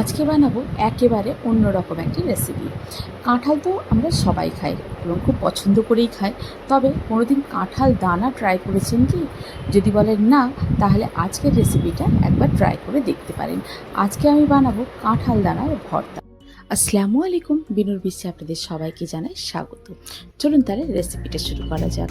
আজকে বানাবো একেবারে অন্যরকম একটি রেসিপি কাঁঠাল তো আমরা সবাই খাই এবং খুব পছন্দ করেই খাই। তবে কোনোদিন কাঁঠাল দানা ট্রাই করেছেন কি? যদি বলেন না, তাহলে আজকের রেসিপিটা একবার ট্রাই করে দেখতে পারেন। আজকে আমি বানাবো কাঁঠাল দানার ভর্তা। আসসালামু আলাইকুম, বিনুর বিশ্বে আপনাদের সবাইকে জানাই স্বাগত। চলুন তাহলে রেসিপিটা শুরু করা যাক।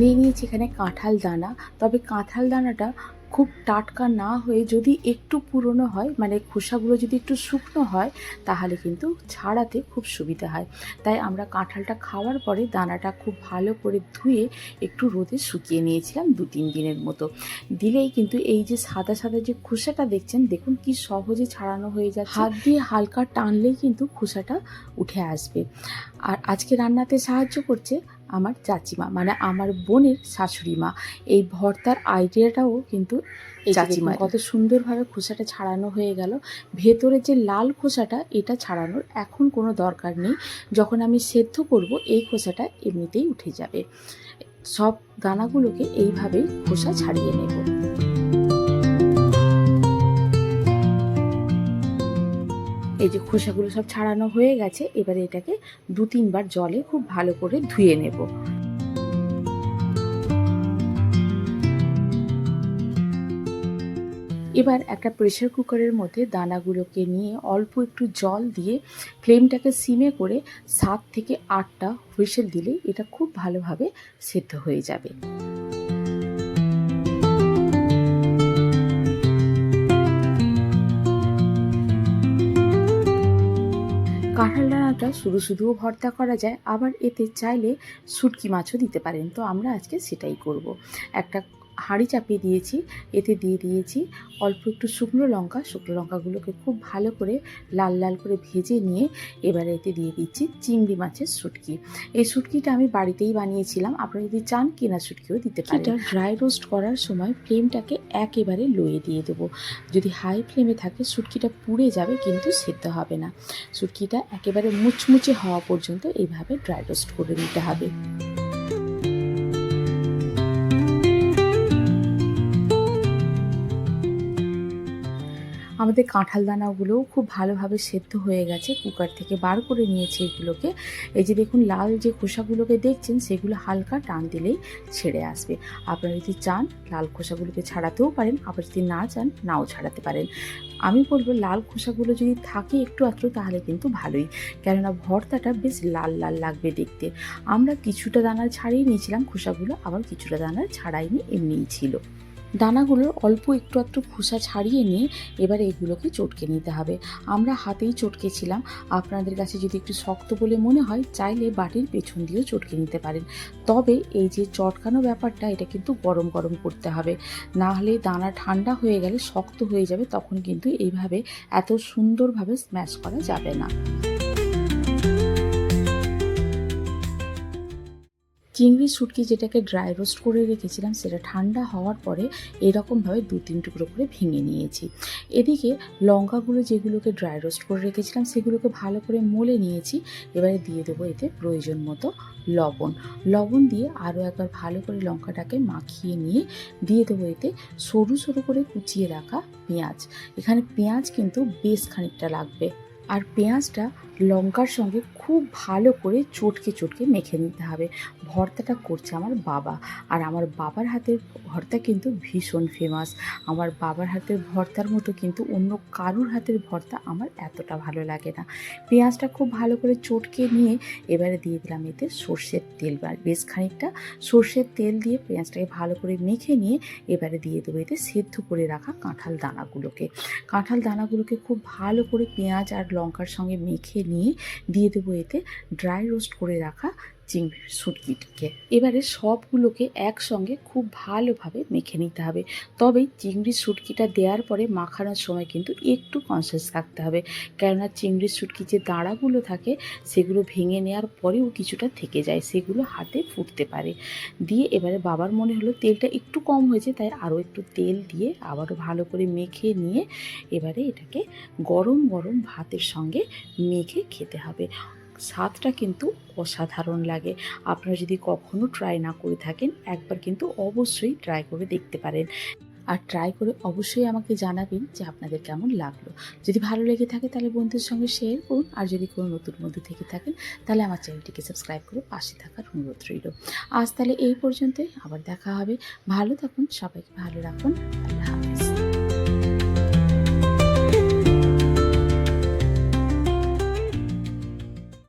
নিয়ে নিয়েছি এখানে কাঁঠাল দানা। তবে কাঁঠাল দানাটা খুব টাটকা না হয়ে যদি একটু পুরনো হয় মানে খোসাগুলো যদি একটু শুকনো হয়, তাহলে কিন্তু ছাড়াতে খুব সুবিধা হয়। তাই আমরা কাঁঠালটা খাওয়ার পরে দানাটা খুব ভালো করে ধুয়ে একটু রোদে শুকিয়ে নিয়েছিলাম দু তিন দিনের মতো। দিলেই কিন্তু এই যে সাদা সাদা যে খোসাটা দেখছেন, দেখুন কি সহজে ছাড়ানো হয়ে যাচ্ছে। হাত দিয়ে হালকা টানলেই কিন্তু খোসাটা উঠে আসবে। আর আজকে রান্নাতে সাহায্য করছে আমার চাচিমা মানে আমার বোনের শাশুড়ি মা। এই ভর্তার আইডিয়াটাও কিন্তু এই চাচিমা কত সুন্দরভাবে খোসাটা ছাড়ানো হয়ে গেল। ভেতরে যে লাল খোসাটা এটা ছাড়ানোর এখন কোনো দরকার নেই। যখন আমি সেদ্ধ করব এই খোসাটা এমনিতেই উঠে যাবে। সব দানাগুলোকে এইভাবেই খোসা ছাড়িয়ে নেব। এই যে খোসাগুলো সব ছাড়ানো হয়ে গেছে, এবারে এটাকে দু তিনবার জলে খুব ভালো করে ধুয়ে নেব। এবার একটা প্রেশার কুকারের মধ্যে দানাগুলোকে নিয়ে অল্প একটু জল দিয়ে ফ্লেমটাকে সিমে করে সাত থেকে আটটা হুইসেল দিলেই এটা খুব ভালোভাবে সেদ্ধ হয়ে যাবে। কাঁঠাল শুধু শুধুও ভর্তা করা যায়, আবার এতে চাইলে শুটকি মাছও দিতে পারেন। তো আমরা আজকে সেটাই করব। একটা হাঁড়ি চাপিয়ে দিয়েছি, এতে দিয়ে দিয়েছি অল্প একটু শুকনো লঙ্কা। শুকনো লঙ্কাগুলোকে খুব ভালো করে লাল লাল করে ভেজে নিয়ে এবারে এতে দিয়ে দিচ্ছি চিংড়ি মাছের শুটকি। এই শুটকিটা আমি বাড়িতেই বানিয়েছিলাম। আপনারা যদি চান কেনা শুটকিও দিতে পারেন। এটা ড্রাই রোস্ট করার সময় ফ্লেমটাকে একেবারে লোয়ে দিয়ে দেবো। যদি হাই ফ্লেমে থাকে, শুটকিটা পুড়ে যাবে কিন্তু সেদ্ধ হবে না। শুটকিটা একেবারে মুচমুচে হওয়া পর্যন্ত এইভাবে ড্রাই রোস্ট করে নিতে হবে। আমাদের কাঁঠাল দানাগুলোও খুব ভালোভাবে সেদ্ধ হয়ে গেছে, কুকার থেকে বার করে নিয়েছি এগুলোকে। এই যে দেখুন, লাল যে খোসাগুলোকে দেখছেন, সেগুলো হালকা টান দিলেই ছেড়ে আসবে। আপনারা যদি চান, লাল খোসাগুলোকে ছাড়াতেও পারেন, আবার যদি না চান, নাও ছাড়াতে পারেন। আমি বলব, লাল খোসাগুলো যদি থাকে একটু আত্র তাহলে কিন্তু ভালোই। কেননা ভর্তাটা বেশ লাল লাল লাগবে দেখতে। আমরা কিছুটা দানা ছাড়িয়ে নিয়েছিলাম, খোসাগুলো আবার কিছুটা দানা ছাড়াইনি, এমনিই ছিল। দানাগুলোর অল্প একটু একটু খোসা ছাড়িয়ে নিয়ে এবার এগুলোকে চটকে নিতে হবে। আমরা হাতেই চটকেছিলাম আপনাদের কাছে যদি একটু শক্ত বলে মনে হয়, চাইলে বাটির পেছন দিয়েও চটকে নিতে পারেন। তবে এই যে চটকানো ব্যাপারটা, এটা কিন্তু গরম গরম করতে হবে। না হলে দানা ঠান্ডা হয়ে গেলে শক্ত হয়ে যাবে, তখন কিন্তু এইভাবে এত সুন্দরভাবে স্ম্যাশ করা যাবে না। চিংড়ি শুটকি যেটাকে ড্রাই রোস্ট করে রেখেছিলাম, সেটা ঠান্ডা হওয়ার পরে এরকমভাবে দু, তিন টুকরো করে ভেঙে নিয়েছি। এদিকে লঙ্কাগুলো যেগুলোকে ড্রাই রোস্ট করে রেখেছিলাম, সেগুলোকে ভালো করে মলে নিয়েছি। এবারে দিয়ে দেবো এতে প্রয়োজন মতো লবণ। লবণ দিয়ে আরও একবার ভালো করে লঙ্কাটাকে মাখিয়ে নিয়ে দিয়ে দেবো এতে সরু সরু করে কুচিয়ে রাখা পেঁয়াজ। এখানে পেঁয়াজ কিন্তু বেশ খানিকটা লাগবে। আর পেঁয়াজটা লঙ্কার সঙ্গে খুব ভালো করে চটকে চটকে মেখে নিতে হবে। ভর্তাটা করছে আমার বাবা। আর আমার বাবার হাতের ভর্তা কিন্তু ভীষণ ফেমাস আমার বাবার হাতের ভর্তার মতো কিন্তু অন্য কারুর হাতের ভর্তা আমার এতটা ভালো লাগে না। পেঁয়াজটা খুব ভালো করে চটকে নিয়ে এবারে দিয়ে দিলাম এতে সর্ষের তেল বেশ খানিকটা সর্ষের তেল দিয়ে পেঁয়াজটাকে ভালো করে মেখে নিয়ে এবারে দিয়ে দেবো এতে সেদ্ধ করে রাখা কাঁঠাল দানাগুলোকে। কাঁঠাল দানাগুলোকে খুব ভালো করে পেঁয়াজ আর লঙ্কার সঙ্গে মেখে নিয়ে দিয়ে দেবো এতে। ড্রাই রোস্ট করে রাখা চিংড়ির শুটকিটাকে। এবারে সবগুলোকে একসঙ্গে খুব ভালোভাবে মেখে নিতে হবে। তবে চিংড়ির শুটকিটা দেওয়ার পরে মাখানোর সময় কিন্তু একটু কনসিয়াস থাকতে হবে। কেননা চিংড়ির শুটকি যে দাঁড়াগুলো থাকে, সেগুলো ভেঙে নেওয়ার পরেও কিছুটা থেকে যায়, সেগুলো হাতে ফুটতে পারে। দিয়ে এবারে বাবার মনে হলো তেলটা একটু কম হয়েছে, তাই আরও একটু তেল দিয়ে আবারও ভালো করে মেখে নিয়ে এবারে এটাকে গরম গরম ভাতের সঙ্গে মেখে খেতে হবে। স্বাদটা কিন্তু অসাধারণ লাগে। আপনারা যদি কখনো ট্রাই না করে থাকেন, একবার কিন্তু অবশ্যই ট্রাই করে দেখতে পারেন। আর ট্রাই করে অবশ্যই আমাকে জানাবেন যে আপনাদের কেমন লাগল। যদি ভালো লেগে থাকে তাহলে বন্ধুদের সঙ্গে শেয়ার করুন। আর যদি কোনো নতুন বন্ধু থেকে থাকেন, তাহলে আমার চ্যানেলটিকে সাবস্ক্রাইব করে পাশে থাকার অনুরোধ রইল। আজ তাহলে এই পর্যন্তই। আবার দেখা হবে। ভালো থাকুন, সবাইকে ভালো রাখুন।